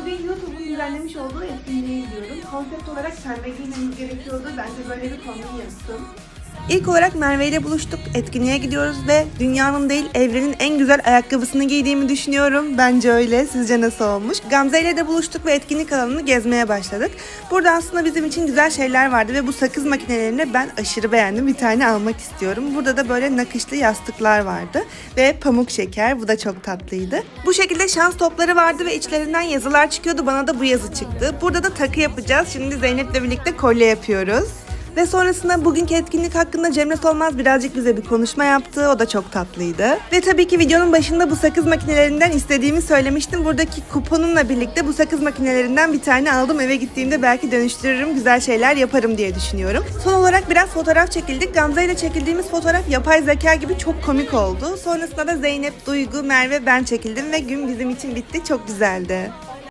Bugün YouTube'un düzenlemiş olduğu etkinliğe gidiyorum. Konsept olarak pembe giymemiz gerekiyordu. Ben de böyle bir kombin yaptım. İlk olarak Merve ile buluştuk. Etkinliğe gidiyoruz ve dünyanın değil evrenin en güzel ayakkabısını giydiğimi düşünüyorum. Bence öyle. Sizce nasıl olmuş? Gamze ile de buluştuk ve etkinlik alanını gezmeye başladık. Burada aslında bizim için güzel şeyler vardı ve bu sakız makinelerini ben aşırı beğendim. Bir tane almak istiyorum. Burada da böyle nakışlı yastıklar vardı ve pamuk şeker. Bu da çok tatlıydı. Bu şekilde şans topları vardı ve içlerinden yazılar çıkıyordu. Bana da bu yazı çıktı. Burada da takı yapacağız. Şimdi Zeynep'le birlikte kolye yapıyoruz. Ve sonrasında bugünkü etkinlik hakkında Cemre Solmaz birazcık bize bir konuşma yaptı. O da çok tatlıydı. Ve tabii ki videonun başında bu sakız makinelerinden istediğimi söylemiştim. Buradaki kuponumla birlikte bu sakız makinelerinden bir tane aldım. Eve gittiğimde belki dönüştürürüm, güzel şeyler yaparım diye düşünüyorum. Son olarak biraz fotoğraf çekildik. Gamze ile çekildiğimiz fotoğraf yapay zeka gibi çok komik oldu. Sonrasında da Zeynep, Duygu, Merve ben çekildim ve gün bizim için bitti. Çok güzeldi.